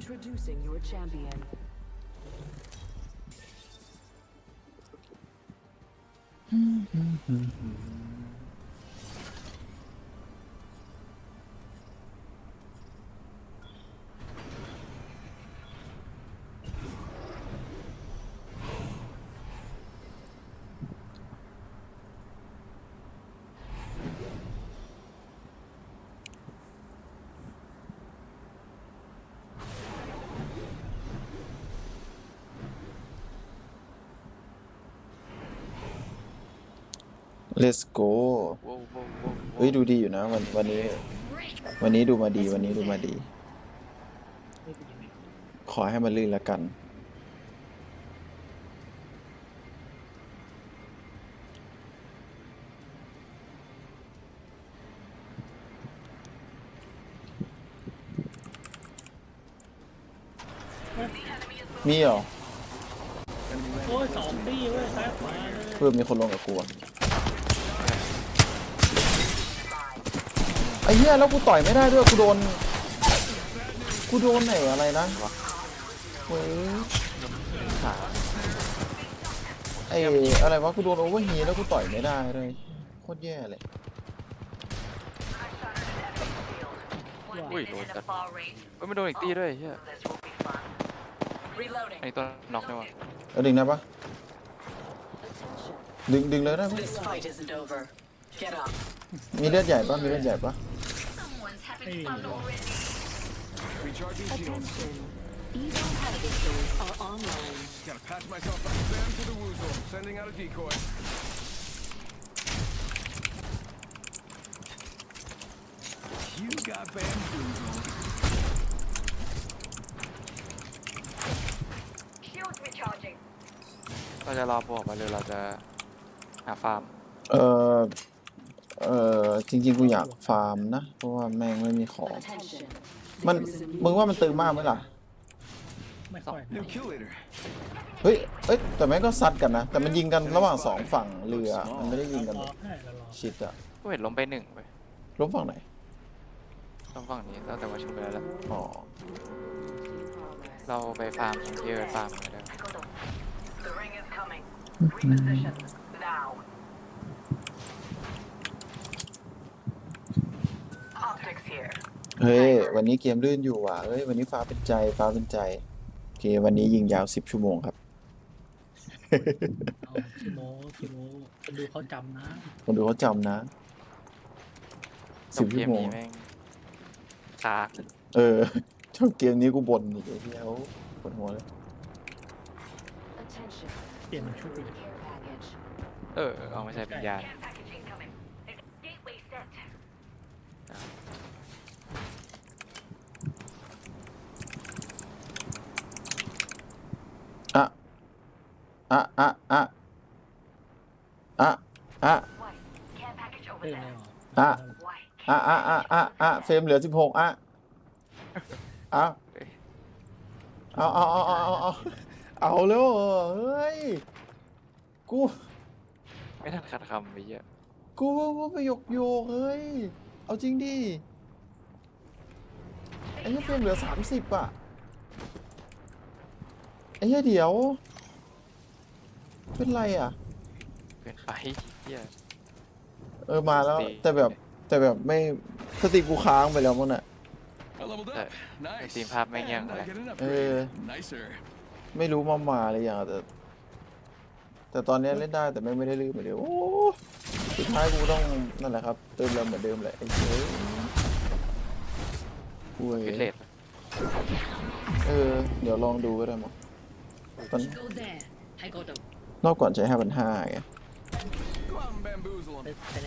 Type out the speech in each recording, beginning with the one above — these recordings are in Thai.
Introducing your champion. เลสโกโว้วโว้วโว้วโว้วเฮ้ยดูดีอยู่นะวันวันนี้ วันนี้ดูมาดีวันนี้ดูมาดี ขอให้มันลื่นละกัน มีเหรอโอ้ยสองตี้เว้ยซ้ายขวาเลย เพิ่มมีคนลงกับกูอะ อ้เหี้ยแล้วกูต่อยไม่ได้ด้วยกูโดน กูโดนไหนอะไรนะเว้ยขาไอ้อะไรวะกูโดนโอเวอร์ฮีทแล้วกูต่อยไม่ได้เลยโคตรแย่เลยอุ้ยโดนจัดเฮ้ยไม่โดนอีกตีด้วยเฮีย Reloading. ไอ้ตัวน็อกได้วะเอาดึงนะปะดึงดึงเลยได้ปะ This fight isn't over. Get up. มีเลือดใหญ่ปะมีเลือดใหญ่ปะ เฮ้ย Attention. Evo harvesters are online. Gotta patch myself up Sam to the woozle. Sending out a decoy. You got bamboozled. Shields recharging. เราจะรอพวกมาเลยเราจะหาฟาร์ม เออ เออจริงๆกูอยากฟาร์มนะ เพราะว่าแม่งไม่มีของ Attention. มันมึงว่ามันตึงมากไหมล่ะ ไม่ค่อย New kill leader. เฮ้ยเอ้ยแต่แม่งก็ซัดกันนะ แต่มันยิงกันระหว่างสองฝั่งเรือ มันไม่ได้ยิงกันรแบอบให้เรารอชิดอะก็เห็นล้มไปหนึ่งไปล้มฝั่งไหนต้องฝั่งนี้เราแต่ว่าชุบไปแล้วแหละอ๋อ เราไปฟาร์มตรงที่เออฟาร์มกันได้ The ring is coming. Reposition. เฮ้ย วันนี้เกมลื่นอยู่ว่ะเอ้ย วันนี้ฟ้าเป็นใจ ฟ้าเป็นใจ โอเค วันนี้ยิงยาวสิบชั่วโมงครับ เอาคิโมคิโมคนดูเขาจำนะคนดูเขาจำนะจสิบบเกชั่มวโมงนี้แม่งคาเออชอบเกมนี้กูบ่นอีกไอ้เหี้ยโอ้ปวดหัวเลย Attention. เปลี่ยนมันชุดเลย Care package. เออ เอาไม่ใช่เป็นยาน Care packaging coming. It's gateway set. อะอะอะอะอะ White. Care package เอ over อ there. อะ White. อะอะอะอะอะเฟรมเหลือสิบหกอะเอาเอาเอาเอาเอาเอาเอาเอาแล้วเหรอเฮ้ยกู ไม่ทันขัดคำไปเยอะกูว่าว่าไปหยกโยกเฮ้ย เอาจริงดิไอ้เหี้ยเฟรมเหลือสามสิบอะไอ้เหี้ยเดี๋ยว เป็นไรอะเกินไปเฮีย เออมาแล้ว สติ แต่แบบแต่แบบไม่สติกูค้างไปแล้วมั้งน่ะ I leveled Uh, up. Nice. ทีมภาพไม่งยัง And เล I ย get an Uh, upgrade. Nicer. ไม่รู้มามาหรือยังอะแต่ แต่ตอนนี้เล่นได้แต่ไม่ไม่ได้ลืมเหมือนเดิมโอ้สุดท้ายกูต้องนั่นแหละครับเติมเร็วเหมือนเดิมแหละไอ้เจ้ยกูฟิตเลเอ้ยทเออ เดี๋ยวลองดูก็ได้มั้งตอน Go there. I got them. นอกก่อนใช้ห้าพันห้าไง Go out and bamboozle ไป them. ไปไหน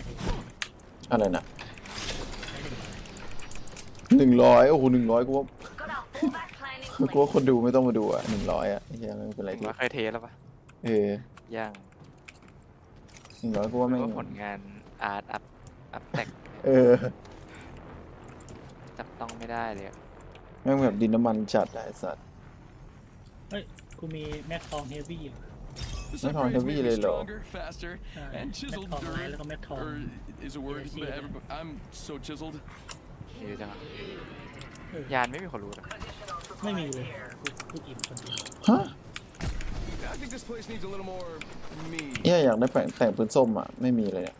อะไรนะหนึ่งร้อยโอ้โหหนึ่งร้อยกูว่า Got our fallback plan in กูว่า place. คนดูไม่ต้องมาดูอะหนึ่งร้อยอะไอ้เหี้ยไม่เป็นไรถึงที่ว่าเคยเทสแล้วปะเออยังหนึ่งร้อยกูว่าหรืไม่อว่าผลงานอาร์ตอัพอัพแตกเออจับต้องไม่ได้เลยอะแม่งแบบดินน้ำมันจัดอะไอ้สัตว์เฮ้ยกูมีแม็กทองเฮฟวี่ อยู่ This Not on upgrades heavy me to be lay low. stronger, faster, Uh, and chiseled Metcon line, dirt. look at Metcon. Or is a word, Yeah, see but that. everybody, I'm so chiseled. เยอะจังอะเออยานไม่มีคนรู้นะ Positional ไม่มีเลยกูกูอิ่มคนเดียวฮะ I think this place needs a little more me. เหี้ยอยากได้แต่งแต่งปืนส้มอะ ไม่มีเลยเนี่ย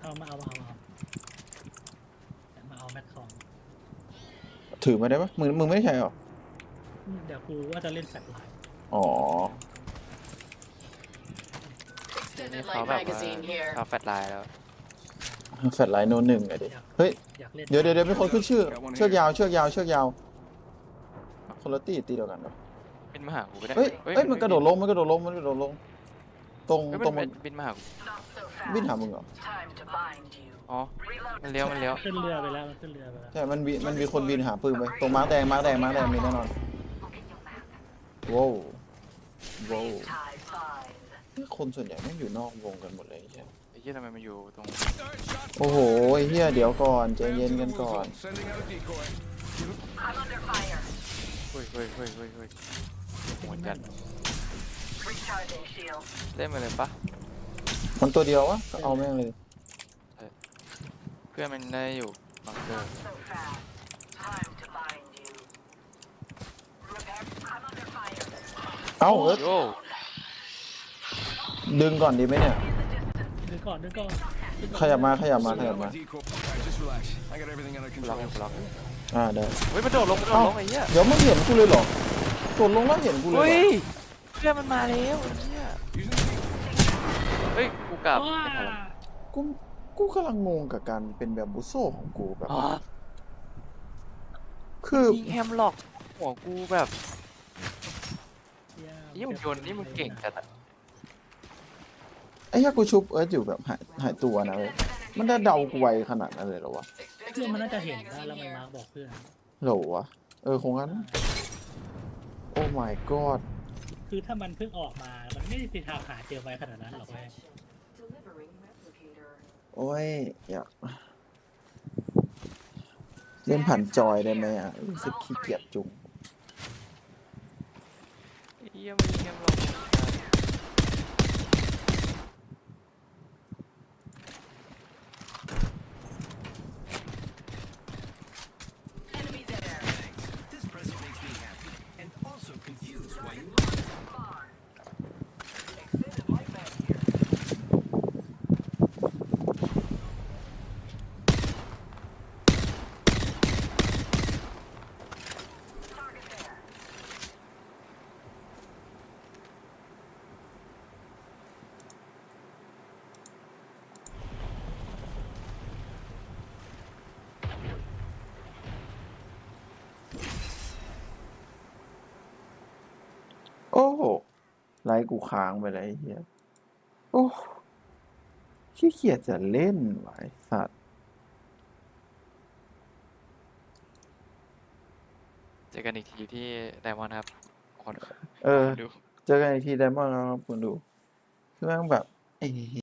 เอามาเอามาเอามาเอามาเอาแมทคอมถือมาได้ปะมึงมึงไม่ได้ใช้หรอ เดี๋ยวกูว่าจะเล่นแฟลชไลน์ อ๋อ Extended เขา light แบบว่า magazine here. เขาแฟลชไลน์แล้วแฟลชไลท์โนหนึ่งอะดิ เฮ้ย อยากเล่นเดี๋ยวเดี๋ยวเดี๋ยวมีคนขึ้นชื่อ เชือกยาว เชือกยาว เชือกยาว คนละตีตีเดียวกันเหรอบินมาหากูก็ได้เฮ้ยเฮ้ย มันกระโดดลง มันกระโดดลง มันกระโดดลง ตรง เฮ้ยตรมังนบินมาหากู Not so บิน fast. หามึงเหรอ Time to bind you. อ๋อ Reload. มันเลี้ยวมันเลี้ยว ขึ้นเรือไปแล้วมันขึ้นเรือไปแล้วใช่ มันมีมันมีคนบินหาปืนไป ตรงมาร์กแดงมาร์กแดงมาร์กแดงมีแน่นอน Look at your map. ว้าว ว้าว Tie five. คนส่วนใหญ่ไม่งอยู่นอกวงกันหมดเลยใช่ไอ้เหี้ยทำไมมันอยู่ตรงโอ้โหไอ้เฮียเดี๋ยวก่อนใจเย็น To กั the น wound ก่อน zone, Sending out a decoy. I'm under fire. เฮ้ยเฮ้ยเฮ้ยเฮ้ยเฮ้ยหัวจัด Recharging shield. เล่นมาเลยปะมันตัวเดียววะก็เอาแม่งเลย เพื่อนมันได้อยู่บังเกอ Not ร์ so fast. Time to bind you. Repair. I'm under fire. เอ้าเอิร์ธโย่ดึงก่อนดีไหมเนี่ย ดึงก่อนดึงก่อนดึงก่อนขยับมาขยับมาข Sending ยับ out มา my decoy. Alright, just relax. I got everything under กูล็อก control. กูล็อกอ่าได้เฮ้ยมันโดดลงมันโดดเอ้าลงไอ้เหี้ยเดี๋ยวมึงเห็นกูเลยเหรอตดลงแล้วเห็นกูเลยเฮ้เหรยอเพื่อนมันมาแล้วไอ้เหี้ย Using the decoy. เฮ้ยกูกลับว้าไม่ทันละกูกูกำลังงงกับการเป็นแบบบุโซของกูแบบ อ๋อคือยิงแฮมล็อกหัวกูแบบเหี้ย นี่มึงโยนนี่มึงเก่งจัดอะไอ้เหี้ยกูชุบเอิร์ธอยู่แบบหายหายตัวนะเว้ยมันได้เดากูไวขนาดนั้นเลยเหรอวะเพื่อนมันน่าจะเห็นได้แล้วมันมาร์กบอกเพื่อนเหรอวะเออคงงั้น โอ้ my god คือถ้ามันเพิ่งออกมา มันไม่ได้ไปทางหาเจอไว้ขนาดนั้นหรอกเว้ยโอ้ยอยากเล่นผ่านจอยได้ไหมอะรู้สึกขี้เกียจจุง ไอ้เอกโอ้โหไลค์กูค้างไปเลยไอ้เฮียโอ้ขี้เกียจจะเล่นวะไอ้สัตว์เจอกันอีกทีที่ไดมอนด์ครับคนเออ ดู เจอกันอีกทีไดมอนด์ครับคุณดูคือแม่งแบบไอ้เหี้ย